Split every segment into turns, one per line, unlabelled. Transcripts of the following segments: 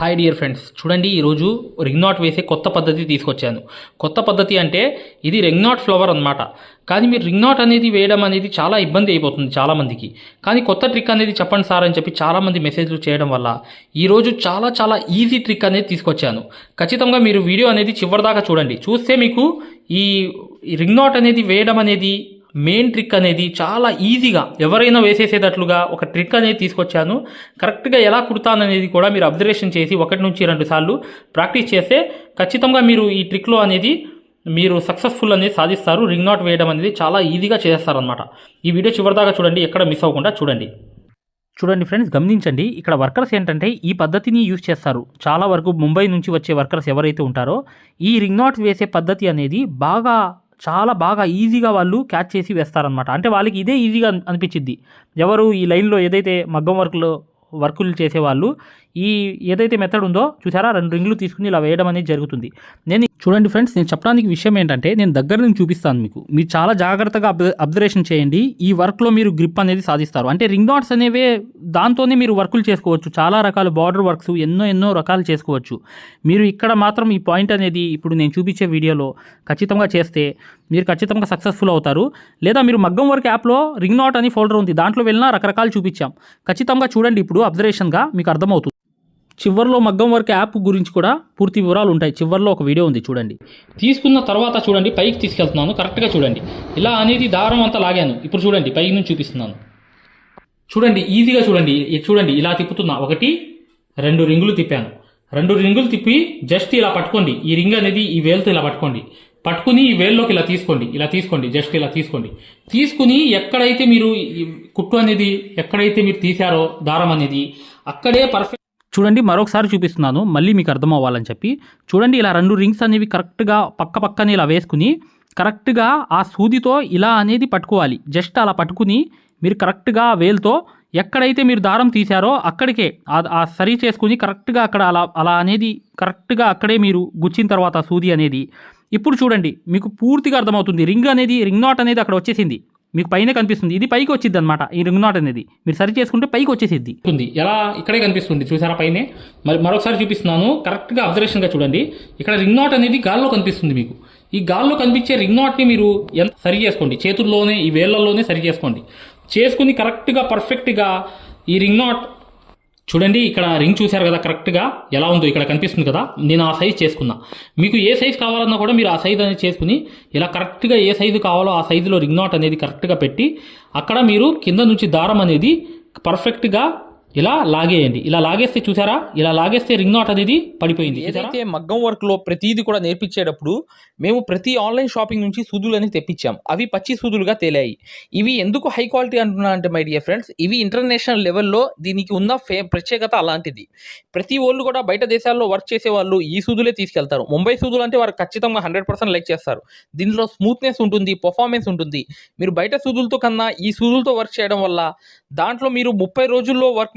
Hi dear friends చూడండి ఈరోజు ring not వేసే కొత్త పద్ధతి తీసుకొచ్చాను. కొత్త పద్ధతి అంటే ఇది రింగ్ నాట్ ఫ్లవర్ అన్నమాట. కానీ మీరు రింగ్ నాట్ అనేది వేయడం అనేది చాలా ఇబ్బంది అయిపోతుంది చాలామందికి. కానీ కొత్త ట్రిక్ అనేది చెప్పండి సార్ అని చెప్పి చాలామంది మెసేజ్లు చేయడం వల్ల ఈరోజు చాలా చాలా ఈజీ ట్రిక్ అనేది తీసుకొచ్చాను. ఖచ్చితంగా మీరు వీడియో అనేది చివరిదాకా చూడండి. చూస్తే మీకు ఈ ఈ రింగ్ నాట్ అనేది వేయడం అనేది మెయిన్ ట్రిక్ అనేది చాలా ఈజీగా ఎవరైనా వేసేసేటట్లుగా ఒక ట్రిక్ అనేది తీసుకొచ్చాను. కరెక్ట్గా ఎలా కుడతాననేది కూడా మీరు అబ్జర్వేషన్ చేసి ఒకటి నుంచి రెండు సార్లు ప్రాక్టీస్ చేస్తే ఖచ్చితంగా మీరు ఈ ట్రిక్లో అనేది మీరు సక్సెస్ఫుల్ అనేది సాధిస్తారు. రింగ్ నాట్ వేయడం అనేది చాలా ఈజీగా చేస్తారనమాట ఈ వీడియో చివరిదాకా చూడండి ఎక్కడ మిస్ అవ్వకుండా చూడండి. చూడండి ఫ్రెండ్స్ గమనించండి ఇక్కడ వర్కర్స్ ఏంటంటే ఈ పద్ధతిని యూజ్ చేస్తారు. చాలా వరకు ముంబై నుంచి వచ్చే వర్కర్స్ ఎవరైతే ఉంటారో ఈ రింగ్ నాట్ వేసే పద్ధతి అనేది బాగా చాలా బాగా ఈజీగా వాళ్ళు క్యాచ్ చేసి వేస్తారనమాట అంటే వాళ్ళకి ఇదే ఈజీగా అనిపించింది ఎవరు ఈ లైన్లో ఏదైతే మగ్గం వర్క్లో వర్కులు చేసేవాళ్ళు ఈ ఏదైతే మెథడ్ ఉందో చూసారా? రెండు రింగులు తీసుకుని ఇలా వేయడం అనేది జరుగుతుంది. నేను చూడండి ఫ్రెండ్స్ నేను చెప్పడానికి విషయం ఏంటంటే నేను దగ్గర నుంచి చూపిస్తాను మీకు. మీరు చాలా జాగ్రత్తగా అబ్జర్వేషన్ చేయండి. ఈ వర్క్లో మీరు గ్రిప్ అనేది సాధిస్తారు. అంటే రింగ్ నాట్స్ అనేవే దాంతోనే మీరు వర్కులు చేసుకోవచ్చు. చాలా రకాల బార్డర్ వర్క్స్ ఎన్నో ఎన్నో రకాలు చేసుకోవచ్చు. మీరు ఇక్కడ మాత్రం ఈ పాయింట్ అనేది ఇప్పుడు నేను చూపించే వీడియోలో ఖచ్చితంగా చేస్తే మీరు ఖచ్చితంగా సక్సెస్ఫుల్ అవుతారు. లేదా మీరు మగ్గం వర్క్ యాప్లో రింగ్ నాట్ అని ఫోల్డర్ ఉంది. దాంట్లో వెళ్ళినా రకరకాలు చూపించాం. ఖచ్చితంగా చూడండి. ఇప్పుడు అబ్జర్వేషన్గా మీకు అర్థమవుతుంది. చివర్లో మగ్గం వర్క్ యాప్ గురించి కూడా పూర్తి వివరాలు ఉంటాయి. చివర్లో ఒక వీడియో ఉంది చూడండి. తీసుకున్న తర్వాత చూడండి పైకి తీసుకెళ్తున్నాను కరెక్ట్గా చూడండి. ఇలా అనేది దారం అంతా లాగాను. ఇప్పుడు చూడండి పైకి నుంచి చూపిస్తున్నాను. చూడండి ఈజీగా చూడండి చూడండి ఇలా తిప్పుతున్నా. ఒకటి రెండు రింగులు తిప్పాను. రెండు రింగులు తిప్పి జస్ట్ ఇలా పట్టుకోండి. ఈ రింగ్ అనేది ఈ వేలుతో ఇలా పట్టుకోండి. పట్టుకుని ఈ వేల్లోకి ఇలా తీసుకోండి ఇలా తీసుకోండి జస్ట్ ఇలా తీసుకోండి. తీసుకుని ఎక్కడైతే మీరు కుట్టు అనేది ఎక్కడైతే మీరు తీశారో దారం అనేది అక్కడే పర్ఫెక్ట్ చూడండి మరొకసారి చూపిస్తున్నాను. మళ్ళీ మీకు అర్థం అవ్వాలని చెప్పి. చూడండి ఇలా రెండు రింగ్స్ అనేవి కరెక్ట్గా పక్క పక్కనే ఇలా వేసుకుని కరెక్ట్గా ఆ సూదితో ఇలా అనేది పట్టుకోవాలి. జస్ట్ అలా పట్టుకుని మీరు కరెక్ట్గా వేలుతో ఎక్కడైతే మీరు దారం తీశారో అక్కడికే ఆ- ఆ సరి చేసుకుని కరెక్ట్గా అక్కడ అలా అలా అనేది కరెక్ట్గా అక్కడే మీరు గుచ్చిన తర్వాత సూది అనేది. ఇప్పుడు చూడండి మీకు పూర్తిగా అర్థమవుతుంది. రింగ్ అనేది రింగ్ నాట్ అనేది అక్కడ వచ్చేసింది. మీకు పైన కనిపిస్తుంది. ఇది పైకి వచ్చింది అనమాట ఈ రింగ్ నాట్ అనేది. మీరు సరి చేసుకుంటే పైకి వచ్చేసిద్ది. ఉంది ఎలా? ఇక్కడే కనిపిస్తుంది. చూసారా పైనే? మరి మరొకసారి చూపిస్తున్నాను. కరెక్ట్గా అబ్జర్వేషన్గా చూడండి. ఇక్కడ రింగ్ నాట్ అనేది గాల్లో కనిపిస్తుంది మీకు. ఈ గాల్లో కనిపించే రింగ్ నాట్ని మీరు ఎంత సరి చేసుకోండి. చేతుల్లోనే ఈ వేళ్ళలోనే సరి చేసుకోండి. చేసుకుని కరెక్ట్గా పర్ఫెక్ట్గా ఈ రింగ్ నాట్ చూడండి ఇక్కడ రింగ్ చూశారు కదా కరెక్ట్గా ఎలా ఉందో ఇక్కడ కనిపిస్తుంది కదా? నేను ఆ సైజ్ చేసుకున్నా. మీకు ఏ సైజ్ కావాలన్నా కూడా మీరు ఆ సైజ్ అనేది చేసుకుని ఇలా కరెక్ట్గా ఏ సైజు కావాలో ఆ సైజులో రింగ్ నాట్ అనేది కరెక్ట్గా పెట్టి అక్కడ మీరు కింద నుంచి దారం అనేది పర్ఫెక్ట్గా ఇలా లాగేయండి. ఇలా లాగేస్తే చూసారా? ఇలా లాగేస్తే రింగ్ నాట్ అనేది పడిపోయింది.
ఏదైతే మగ్గం వర్క్లో ప్రతిదీ కూడా నేర్పించేటప్పుడు మేము ప్రతి ఆన్లైన్ షాపింగ్ నుంచి సూదులని తెప్పించాం. అవి పచ్చి సూదులుగా తేలాయి. ఇవి ఎందుకు హై క్వాలిటీ అంటున్నా అంటే మై డియర్ ఫ్రెండ్స్ ఇవి ఇంటర్నేషనల్ లెవెల్లో దీనికి ఉన్న ఫే ప్రత్యేకత అలాంటిది. ప్రతి వాళ్ళు కూడా బయట దేశాల్లో వర్క్ చేసే వాళ్ళు ఈ సూదులే తీసుకెళ్తారు. ముంబై సూదులు అంటే వారు ఖచ్చితంగా హండ్రెడ్ పర్సెంట్ లైక్ చేస్తారు. దీనిలో స్మూత్నెస్ ఉంటుంది పర్ఫార్మెన్స్ ఉంటుంది. మీరు బయట సూదులతో కన్నా ఈ సూదులతో వర్క్ చేయడం వల్ల దాంట్లో మీరు ముప్పై రోజుల్లో వర్క్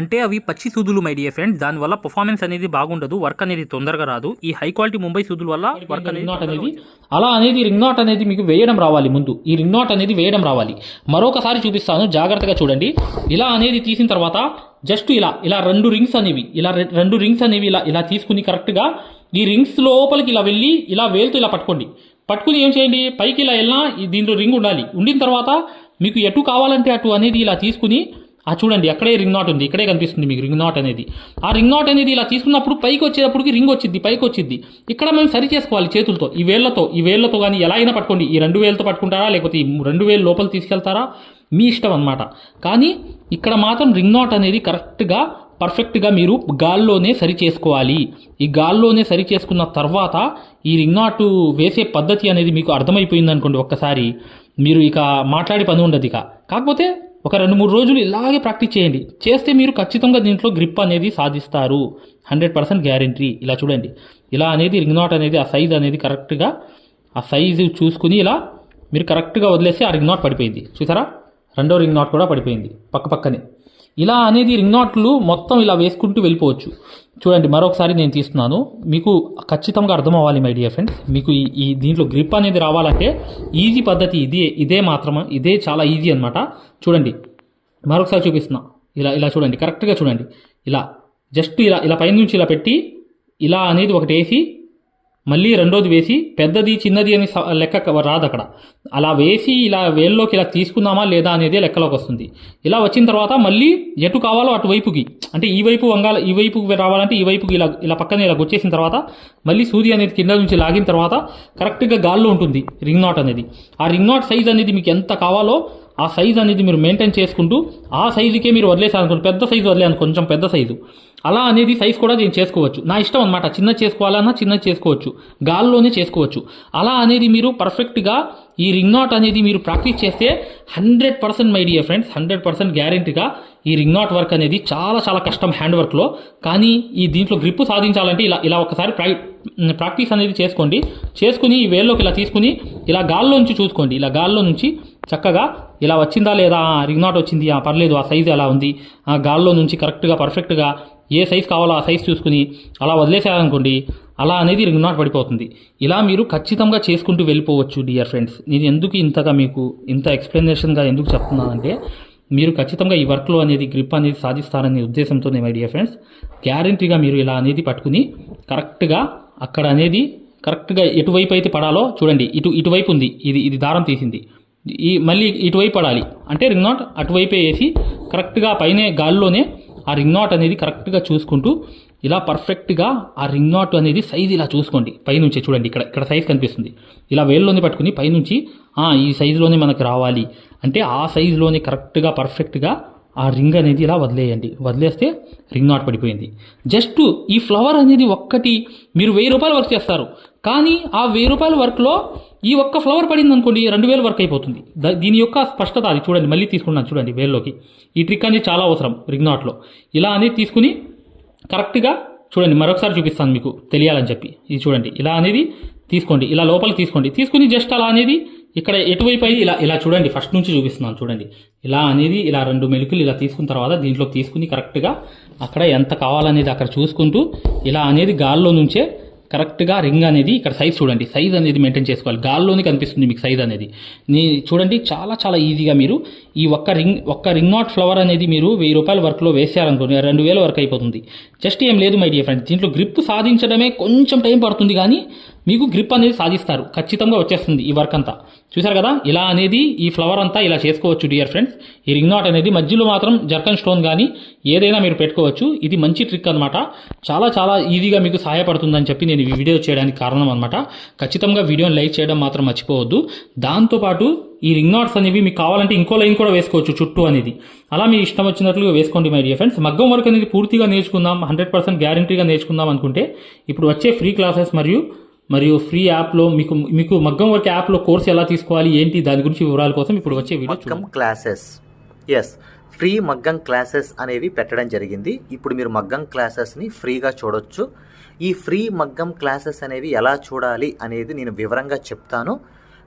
అంటే అవి పచ్చి సూదులు మై డియర్ ఫ్రెండ్స్ దానివల్ల పర్ఫార్మెన్స్ అనేది బాగుండదు వర్క్ అనేది తొందరగా రాదు. ఈ హై క్వాలిటీ ముంబై సూదుల వల్ల వర్క్ అనేది నాట్ అనేది అలా అనేది రింగ్ నాట్ అనేది మీకు వేయడం రావాలి ముందు. ఈ రింగ్ నాట్ అనేది వేయడం రావాలి. మరొకసారి చూపిస్తాను జాగ్రత్తగా చూడండి. ఇలా అనేది తీసిన తర్వాత జస్ట్ ఇలా ఇలా రెండు రింగ్స్ అనేవి ఇలా రెండు రింగ్స్ అనేవి ఇలా ఇలా తీసుకుని కరెక్ట్గా ఈ రింగ్స్ లోపలికి ఇలా వెళ్ళి ఇలా వేలుతో ఇలా పట్టుకోండి. పట్టుకుని ఏం చేయండి? పైకి ఇలా వెళ్ళినా దీంట్లో రింగ్ ఉండాలి. ఉండిన తర్వాత మీకు ఎటు కావాలంటే అటు అనేది ఇలా తీసుకుని ఆ చూడండి అక్కడే రింగ్ నాట్ ఉంది ఇక్కడే కనిపిస్తుంది మీకు రింగ్ నాట్ అనేది. ఆ రింగ్ నాట్ అనేది ఇలా తీసుకున్నప్పుడు పైకి వచ్చేటప్పటికి రింగ్ వచ్చింది పైకి వచ్చింది ఇక్కడ మేము సరి చేసుకోవాలి చేతులతో ఈ వేళ్ళతో ఈ వేళ్ళతో కానీ ఎలా అయినా పట్టుకోండి. ఈ రెండు వేలతో పట్టుకుంటారా లేకపోతే ఈ రెండు వేలు లోపల తీసుకెళ్తారా? మీ ఇష్టం అనమాట కానీ ఇక్కడ మాత్రం రింగ్ నాట్ అనేది కరెక్ట్గా పర్ఫెక్ట్గా మీరు గాల్లోనే సరి చేసుకోవాలి. ఈ గాల్లోనే సరి చేసుకున్న తర్వాత ఈ రింగ్ నాట్ వేసే పద్ధతి అనేది మీకు అర్థమైపోయింది అనుకోండి ఒక్కసారి. మీరు ఇక మాట్లాడే పని ఉండదు ఇక. కాకపోతే ఒక రెండు మూడు రోజులు ఇలాగే ప్రాక్టీస్ చేయండి. చేస్తే మీరు ఖచ్చితంగా దీంట్లో గ్రిప్ అనేది సాధిస్తారు. Hundred percent guarantee. ఇలా చూడండి. ఇలా అనేది రింగ్ నాట్ అనేది ఆ సైజ్ అనేది కరెక్ట్గా ఆ సైజు చూసుకుని ఇలా మీరు కరెక్ట్గా వదిలేసి ఆ రింగ్ నాట్ పడిపోయింది. చూసారా? రెండో రింగ్ నాట్ కూడా పడిపోయింది. పక్క పక్కనే. ఇలా అనేది రింగ్ నాట్లు మొత్తం ఇలా వేసుకుంటూ వెళ్ళిపోవచ్చు. చూడండి మరొకసారి నేను తీస్తున్నాను. మీకు ఖచ్చితంగా అర్థం అవ్వాలి మై డియర్ ఫ్రెండ్స్ మీకు ఈ ఈ దీంట్లో గ్రిప్ అనేది రావాలంటే ఈజీ పద్ధతి ఇదే ఇదే మాత్రమే ఇదే చాలా ఈజీ అన్నమాట. చూడండి మరొకసారి చూపిస్తున్నా. ఇలా ఇలా చూడండి కరెక్ట్గా చూడండి. ఇలా జస్ట్ ఇలా ఇలా పైనుంచి ఇలా పెట్టి ఇలా అనేది ఒకటి వేసి మళ్ళీ రెండోది వేసి పెద్దది చిన్నది అని స- లెక్క రాదు అక్కడ. అలా వేసి ఇలా వేల్లోకి ఇలా తీసుకుందామా లేదా అనేది లెక్కలోకి వస్తుంది. ఇలా వచ్చిన తర్వాత మళ్ళీ ఎటు కావాలో అటువైపుకి అంటే ఈ వైపు వంగాల ఈ వైపుకి రావాలంటే ఈ వైపుకి ఇలా ఇలా పక్కన ఇలా వచ్చేసిన తర్వాత మళ్ళీ సూది అనేది కింద నుంచి లాగిన తర్వాత కరెక్ట్గా గాల్లో ఉంటుంది రింగ్ నాట్ అనేది. ఆ రింగ్ నాట్ సైజ్ అనేది మీకు ఎంత కావాలో ఆ సైజ్ అనేది మీరు మెయింటైన్ చేసుకుంటూ ఆ సైజుకే మీరు వదిలేసారనుకోండి పెద్ద సైజు వదిలేను కొంచెం పెద్ద సైజు. అలా అనేది సైజ్ కూడా నేను చేసుకోవచ్చు. నా ఇష్టం అనమాట చిన్న చేసుకోవాలన్నా చిన్న చేసుకోవచ్చు. గాల్లోనే చేసుకోవచ్చు. అలా అనేది మీరు పర్ఫెక్ట్గా ఈ రింగ్ నాట్ అనేది మీరు ప్రాక్టీస్ చేస్తే hundred percent my dear friends hundred percent గ్యారెంటీగా ఈ రింగ్ నాట్ వర్క్ అనేది చాలా చాలా కష్టం హ్యాండ్ వర్క్లో కానీ ఈ దీంట్లో గ్రిప్ సాధించాలంటే ఇలా ఇలా ఒకసారి ప్రై ప్రాక్టీస్ అనేది చేసుకోండి. చేసుకుని ఈ వేల్లోకి ఇలా తీసుకుని ఇలా గాల్లో నుంచి చూసుకోండి. ఇలా గాల్లో నుంచి చక్కగా ఇలా వచ్చిందా లేదా? రింగ్ నాట్ వచ్చింది. పర్లేదు ఆ సైజు ఎలా ఉంది. ఆ గాల్లో నుంచి కరెక్ట్గా పర్ఫెక్ట్గా ఏ సైజ్ కావాలో ఆ సైజ్ చూసుకుని అలా వదిలేసారనుకోండి అలా అనేది రింగ్ నాట్ పడిపోతుంది. ఇలా మీరు ఖచ్చితంగా చేసుకుంటూ వెళ్ళిపోవచ్చు డియర్ ఫ్రెండ్స్ నేను ఎందుకు ఇంతగా మీకు ఇంత ఎక్స్ప్లెనేషన్గా ఎందుకు చెప్తున్నానంటే మీరు ఖచ్చితంగా ఈ వర్క్లో అనేది గ్రిప్ అనేది సాధిస్తారనే ఉద్దేశంతో మై డియర్ ఫ్రెండ్స్ గ్యారంటీగా మీరు ఇలా అనేది పట్టుకుని కరెక్ట్గా అక్కడ అనేది కరెక్ట్గా ఎటువైపు అయితే పడాలో చూడండి. ఇటు ఇటువైపు ఉంది. ఇది ఇది దారం తీసింది. ఈ మళ్ళీ ఇటువైపు పడాలి. అంటే రింగ్ నాట్ అటువైపే వేసి కరెక్ట్గా పైనే గాల్లోనే ఆ రింగ్ నాట్ అనేది కరెక్ట్గా చూసుకుంటూ ఇలా పర్ఫెక్ట్గా ఆ రింగ్ నాట్ అనేది సైజ్ ఇలా చూసుకోండి. పైనుంచి చూడండి ఇక్కడ ఇక్కడ సైజ్ కనిపిస్తుంది. ఇలా వేల్లోనే పట్టుకుని పైనుంచి ఈ సైజులోనే మనకు రావాలి. అంటే ఆ సైజులోనే కరెక్ట్గా పర్ఫెక్ట్గా ఆ రింగ్ అనేది ఇలా వదిలేయండి. వదిలేస్తే రింగ్ నాట్ పడిపోయింది. జస్ట్ ఈ ఫ్లవర్ అనేది ఒక్కటి మీరు వెయ్యి రూపాయలు వర్క్ చేస్తారు. కానీ ఆ వెయ్యి రూపాయల వర్క్లో ఈ ఒక్క ఫ్లవర్ పడింది అనుకోండి రెండు వేలు వర్క్ అయిపోతుంది. దీని యొక్క స్పష్టత అది చూడండి మళ్ళీ తీసుకున్నాను చూడండి వేల్లోకి. ఈ ట్రిక్ అనేది చాలా అవసరం రింగ్ నాట్లో ఇలా అనేది తీసుకుని కరెక్ట్గా చూడండి మరొకసారి చూపిస్తాను మీకు తెలియాలని చెప్పి. ఇది చూడండి ఇలా అనేది తీసుకోండి ఇలా లోపలికి తీసుకోండి. తీసుకుని జస్ట్ అలా అనేది ఇక్కడ ఎటువైపు అయ్యి ఇలా ఇలా చూడండి. ఫస్ట్ నుంచి చూపిస్తున్నాను చూడండి. ఇలా అనేది ఇలా రెండు మెలుకులు ఇలా తీసుకున్న తర్వాత దీంట్లో తీసుకుని కరెక్ట్గా అక్కడ ఎంత కావాలనేది అక్కడ చూసుకుంటూ ఇలా అనేది గాల్లో నుంచే కరెక్ట్గా రింగ్ అనేది ఇక్కడ సైజ్ చూడండి. సైజ్ అనేది మెయింటైన్ చేసుకోవాలి. గాల్లోనే కనిపిస్తుంది మీకు సైజ్ అనేది. నీ చూడండి చాలా చాలా ఈజీగా మీరు ఈ ఒక్క రింగ్ ఒక్క రింగ్ నాట్ ఫ్లవర్ అనేది మీరు వెయ్యి రూపాయల వర్క్లో వేసారనుకోండి. రెండు వేల వర్క్ అయిపోతుంది. జస్ట్ ఏం లేదు మై డియర్ ఫ్రెండ్స్ దీంట్లో గ్రిప్ సాధించడమే కొంచెం టైం పడుతుంది కానీ మీకు గ్రిప్ అనేది సాధిస్తారు. ఖచ్చితంగా వచ్చేస్తుంది ఈ వర్క్ అంతా. చూసారు కదా? ఇలా అనేది ఈ ఫ్లవర్ అంతా ఇలా చేసుకోవచ్చు డియర్ ఫ్రెండ్స్ ఈ రింగ్ నాట్ అనేది మధ్యలో మాత్రం జర్కన్ స్టోన్ కానీ ఏదైనా మీరు పెట్టుకోవచ్చు. ఇది మంచి ట్రిక్ అనమాట చాలా చాలా ఈజీగా మీకు సహాయపడుతుందని చెప్పి నేను ఈ వీడియో చేయడానికి కారణం అనమాట ఖచ్చితంగా వీడియోని లైక్ చేయడం మాత్రం మర్చిపోవద్దు. దాంతోపాటు ఈ రింగ్ నాట్స్ అనేవి మీకు కావాలంటే ఇంకో లైన్ కూడా వేసుకోవచ్చు చుట్టూ అనేది. అలా మీ ఇష్టం వచ్చినట్లుగా వేసుకోండి మై డియర్ ఫ్రెండ్స్ మగ్గం వర్క్ అనేది పూర్తిగా నేర్చుకుందాం హండ్రెడ్ పర్సెంట్ గ్యారంటీగా నేర్చుకుందాం అనుకుంటే ఇప్పుడు వచ్చే ఫ్రీ క్లాసెస్ మరియు మరియు ఫ్రీ యాప్లో మీకు మీకు మగ్గం వర్క్ యాప్లో కోర్స్ ఎలా తీసుకోవాలి ఏంటి దాని గురించి వివరాల కోసం ఇప్పుడు వచ్చే వీడియో
మగ్గం క్లాసెస్ ఎస్ ఫ్రీ మగ్గం క్లాసెస్ అనేవి పెట్టడం జరిగింది. ఇప్పుడు మీరు మగ్గం క్లాసెస్ని ఫ్రీగా చూడొచ్చు. ఈ ఫ్రీ మగ్గం క్లాసెస్ అనేవి ఎలా చూడాలి అనేది నేను వివరంగా చెప్తాను.